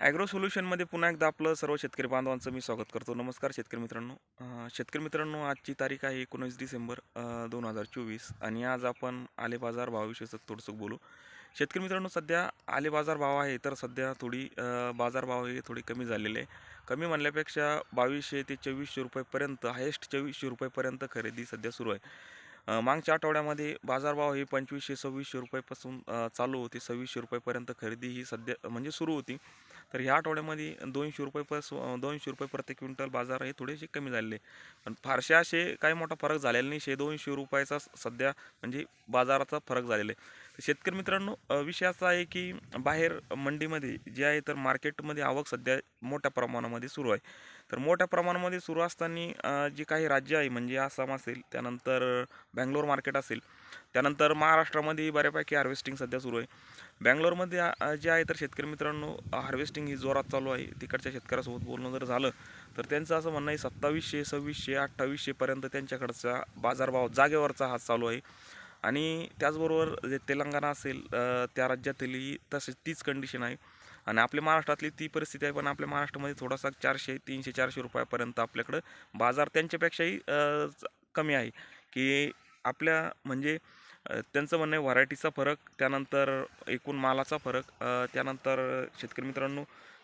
Agro सोल्युशनमध्ये पुन्हा एकदा आपलं सर्व शेतकरी बांधवांचं मी स्वागत करतो. नमस्कार शेतकरी मित्रांनो. शेतकरी मित्रांनो आजची तारीख आहे एकोणीस डिसेंबर दोन हजार चोवीस आणि आज आपण आले बाजार भावाविषयीचं थोडंसं बोलू. शेतकरी मित्रांनो सध्या आले बाजार भाव आहे तर सध्या थोडी बाजारभाव हे थोडी कमी झालेले आहे. कमी म्हणल्यापेक्षा बावीसशे ते चोवीसशे रुपयेपर्यंत हायेस्ट चोवीसशे रुपयेपर्यंत खरेदी सध्या सुरू आहे. मागच्या आठवड्यामध्ये बाजारभाव हे पंचवीसशे सव्वीसशे रुपयापासून चालू होते. सव्वीसशे रुपयेपर्यंत खरेदी ही सध्या म्हणजे सुरू होती. तर ह्या आठवड्यामध्ये दोनशे रुपयेपासून दोनशे रुपये प्रति क्विंटल बाजार हे थोडेसे कमी झालेले. पण फारसे असे काही मोठा फरक झालेला नाही. शे दोनशे रुपयाचा सध्या म्हणजे बाजाराचा फरक झालेला आहे. शेतकरी मित्रांनो विषय असा आहे की बाहेर मंडीमध्ये जे आहे तर मार्केटमध्ये आवक सध्या मोठ्या प्रमाणामध्ये सुरू आहे. तर मोठ्या प्रमाणामध्ये सुरू असताना जी काही राज्य आहे म्हणजे आसाम असेल त्यानंतर बँगलोर मार्केट असेल त्यानंतर महाराष्ट्रामध्ये बऱ्यापैकी हार्वेस्टिंग सध्या सुरू आहे. बँगलोरमध्ये जे आहे तर शेतकरी मित्रांनो हार्वेस्टिंग ही जोरात चालू आहे. तिकडच्या शेतकऱ्यासोबत बोलणं जर झालं तर त्यांचं असं म्हणणं आहे सत्तावीसशे सव्वीसशे अठ्ठावीसशेपर्यंत त्यांच्याकडचा बाजारभाव जागेवरचा हा चालू आहे. आणि त्याचबरोबर जे तेलंगणा असेल त्या राज्यातीलही तसेच तीच कंडिशन आहे. आणि आपल्या महाराष्ट्रातली ती परिस्थिती आहे पण आपल्या महाराष्ट्रामध्ये थोडासा चारशे तीनशे चारशे रुपयापर्यंत आपल्याकडं बाजार त्यांच्यापेक्षाही कमी आहे. की आपल्या म्हणजे त्यांचं म्हणणं आहे व्हरायटीचा फरक त्यानंतर एकूण मालाचा फरक त्यानंतर शेतकरी मित्रांनो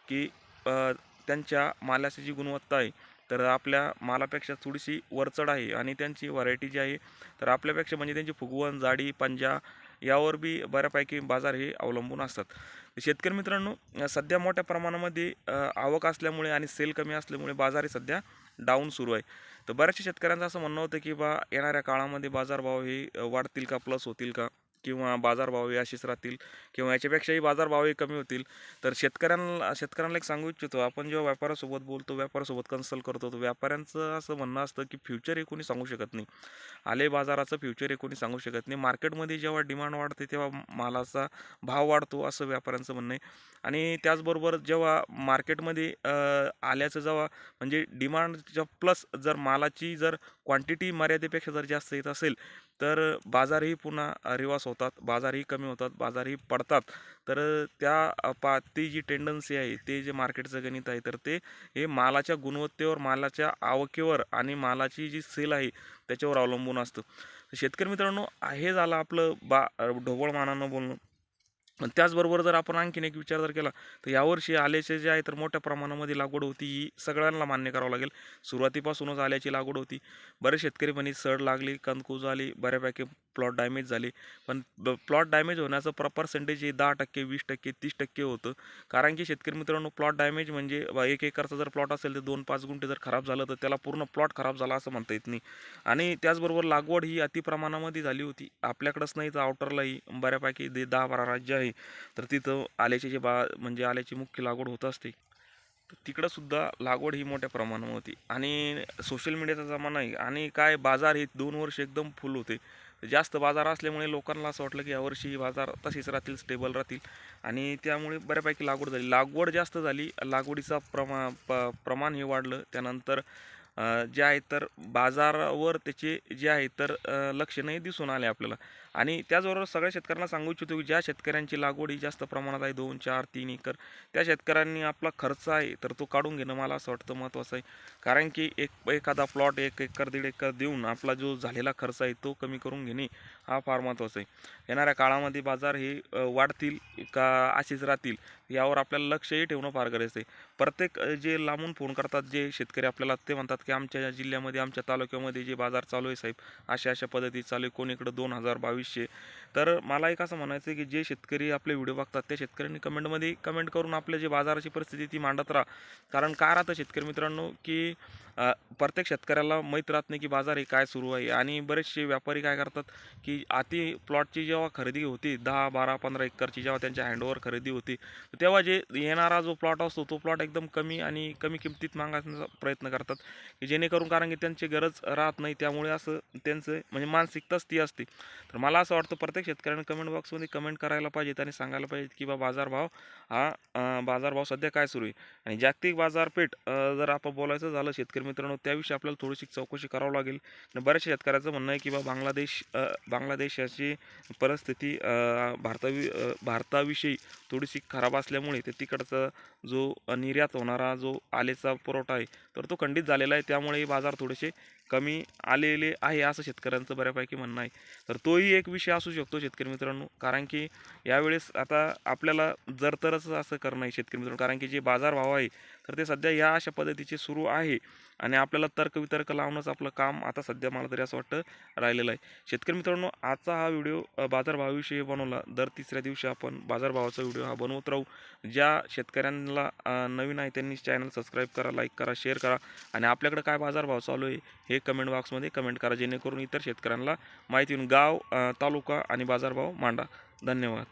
की त्यांच्या मालाची जी गुणवत्ता आहे तर आपल्या मालापेक्षा थोडीशी वरचढ आहे आणि त्यांची व्हरायटी जी आहे तर आपल्यापेक्षा म्हणजे त्यांची फुगवण जाडी पंजा यावर बी बऱ्यापैकी बाजार हे अवलंबून असतात. शेतकरी मित्रांनो सध्या मोठ्या प्रमाणामध्ये आवक असल्यामुळे आणि सेल कमी असल्यामुळे बाजार हे सध्या डाऊन सुरू आहे. तर बऱ्याचशा शेतकऱ्यांचं असं म्हणणं होतं की बा येणाऱ्या काळामध्ये बाजारभाव हे वाढतील का प्लस होतील का? किंवा बाजारभाव हे असेच राहतील किंवा याच्यापेक्षाही बाजारभावही कमी होतील. तर शेतकऱ्यांना शेतकऱ्यांना एक सांगू इच्छितो आपण जेव्हा व्यापारासोबत बोलतो व्यापारासोबत कन्सल्ट करतो तर व्यापाऱ्यांचं असं म्हणणं असतं की फ्युचर हे कोणी सांगू शकत नाही. आले बाजाराचं फ्युचर हे कोणी सांगू शकत नाही. मार्केटमध्ये जेव्हा डिमांड वाढते तेव्हा मालाचा भाव वाढतो असं व्यापाऱ्यांचं म्हणणं आहे. आणि त्याचबरोबर जेव्हा मार्केटमध्ये आल्याचं जेव्हा म्हणजे डिमांडच्या प्लस जर मालाची जर क्वांटिटी मर्यादेपेक्षा जर जास्त येत असेल तर बाजारही पुन्हा रिवास होतात बाजारही कमी होतात बाजारही पडतात. तर त्या पा ती जी टेंडन्सी आहे ते जे मार्केटचं गणित आहे तर ते हे मालाच्या गुणवत्तेवर मालाच्या आवकेवर आणि मालाची जी सेल आहे त्याच्यावर अवलंबून असतं. शेतकरी मित्रांनो हे झालं आपलं बा ढोबळ मानानं बोलणं. पण त्याचबरोबर जर आपण आणखीन एक विचार जर केला तर यावर्षी आल्याचे जे आहे तर मोठ्या प्रमाणामध्ये लागवड होती ही सगळ्यांना मान्य करावं लागेल. सुरुवातीपासूनच आल्याची लागवड होती. बरेच शेतकरी म्हणे सड लागली कंदकूज आली बऱ्यापैकी प्लॉट डॅमेज झाले. पण प्लॉट डॅमेज होण्याचं प्रॉपर सेंटेज हे दहा टक्के वीस टक्के तीस टक्के होतं. कारण की शेतकरी मित्रांनो प्लॉट डॅमेज म्हणजे बा एक एकरचा जर प्लॉट असेल तर दोन पाच गुंठे जर खराब झालं तर त्याला पूर्ण प्लॉट खराब झाला असं म्हणता येत नाही. आणि त्याचबरोबर लागवड ही अतिप्रमाणामध्ये झाली होती. आपल्याकडंच नाही तर आउटरलाही बऱ्यापैकी दे दहा बारा राज्य आहे. तर तिथं आल्याचे जे बा म्हणजे आल्याची मुख्य लागवड होत असते. तिकडं सुद्धा लागवड ही मोठ्या प्रमाणावर होती. आणि सोशल मीडियाचा जमाना आहे. आणि काय बाजार हे दोन वर्ष एकदम फुल होते. जास्त बाजार असल्यामुळे लोकांना असं वाटलं की यावर्षी बाजार तसेच राहतील स्टेबल राहतील. आणि त्यामुळे बऱ्यापैकी लागवड झाली. लागवड जास्त झाली. लागवडीचा प्रमा प प्रमाण हे वाढलं. त्यानंतर जे आहे तर बाजारावर त्याचे जे आहे तर अ, लक्षणंही दिसून आले आपल्याला. आणि त्याचबरोबर सगळ्या शेतकऱ्यांना सांगू इच्छितो की ज्या शेतकऱ्यांची लागवड ही जास्त प्रमाणात आहे दोन चार तीन एकर त्या शेतकऱ्यांनी आपला खर्च आहे तर तो काढून घेणं मला असं वाटतं महत्त्वाचं आहे. कारण की एक एखादा प्लॉट एक एकर दीड एकर देऊन आपला जो झालेला खर्च आहे तो कमी करून घेणे हा फार महत्त्वाचा आहे. येणाऱ्या काळामध्ये बाजार हे वाढतील का असेच राहतील यावर आपल्याला लक्षही ठेवणं फार गरजेचं आहे. प्रत्येक जे लांबून फोन करतात जे शेतकरी आपल्याला ते म्हणतात की आमच्या जिल्ह्यामध्ये आमच्या तालुक्यामध्ये जे बाजार चालू आहे साहेब अशा अशा पद्धती चालू आहे. कोणीकडं दोन हजार बावीसशे तर मला एक असं म्हणायचं आहे की जे शेतकरी आपले व्हिडिओ बघतात त्या शेतकऱ्यांनी कमेंटमध्ये कमेंट करून आपल्या जे बाजाराची परिस्थिती ती मांडत राहा. कारण काय राहतं शेतकरी मित्रांनो की प्रत्येक शेतकऱ्याला माहीत राहत नाही की बाजार हे काय सुरू आहे. आणि बरेचसे व्यापारी काय करतात की आती प्लॉटची जेव्हा खरेदी होती दहा बारा पंधरा एकरची जेव्हा त्यांच्या हँडओवर खरेदी होती तेव्हा जे येणारा जो प्लॉट असतो तो प्लॉट एकदम कमी आणि कमी किमतीत मागण्याचा प्रयत्न करतात की जेणेकरून कारण की त्यांची गरज राहत नाही त्यामुळे असं त्यांचं म्हणजे मानसिकताच ती असते. तर मला असं वाटतं प्रत्येक शेतकऱ्यांना कमेंट बॉक्समध्ये कमेंट करायला पाहिजेत आणि सांगायला पाहिजेत की बा बाजारभाव हा बाजारभाव सध्या काय सुरू आहे? आणि जागतिक बाजारपेठ जर आपण बोलायचं झालं शेतकरी मित्रांनो त्याविषयी आपल्याला थोडीशी चौकशी करावं लागेल. आणि बऱ्याचशा शेतकऱ्याचं म्हणणं आहे की बा बांगलादेश बांगलादेशाची परिस्थिती भारतावि भारताविषयी थोडीशी खराब असल्यामुळे ते तिकडचा जो निर्यात होणारा जो आलेचा पुरवठा आहे तर तो खंडित झालेला आहे. त्यामुळे बाजार थोडेसे कमी आलेले आहे असं शेतकऱ्यांचं बऱ्यापैकी म्हणणं आहे. तर तोही एक विषय असू शकतो शेतकरी मित्रांनो. कारण की यावेळेस आता आपल्याला जर तरच असं करणं आहे शेतकरी मित्रांनो. कारण की जे बाजारभाव आहे तर ते सध्या या अशा पद्धतीचे सुरू आहे. आणि आपल्याला तर्कवितर्क लावणंच आपलं काम आता सध्या मला तरी असं वाटतं राहिलेलं आहे. शेतकरी मित्रांनो आजचा हा व्हिडिओ बाजारभावाविषयी बनवला. दर तिसऱ्या दिवशी आपण बाजारभावाचा व्हिडिओ हा बनवत राहू. ज्या शेतकऱ्यांना नवीन आहे त्यांनी चॅनल सबस्क्राईब करा लाईक करा शेअर करा आणि आपल्याकडे काय बाजारभाव चालू आहे हे कमेंट बॉक्समध्ये कमेंट करा जेणेकरून इतर शेतकऱ्यांना माहिती येऊन गाव तालुका आणि बाजारभाव मांडा. धन्यवाद.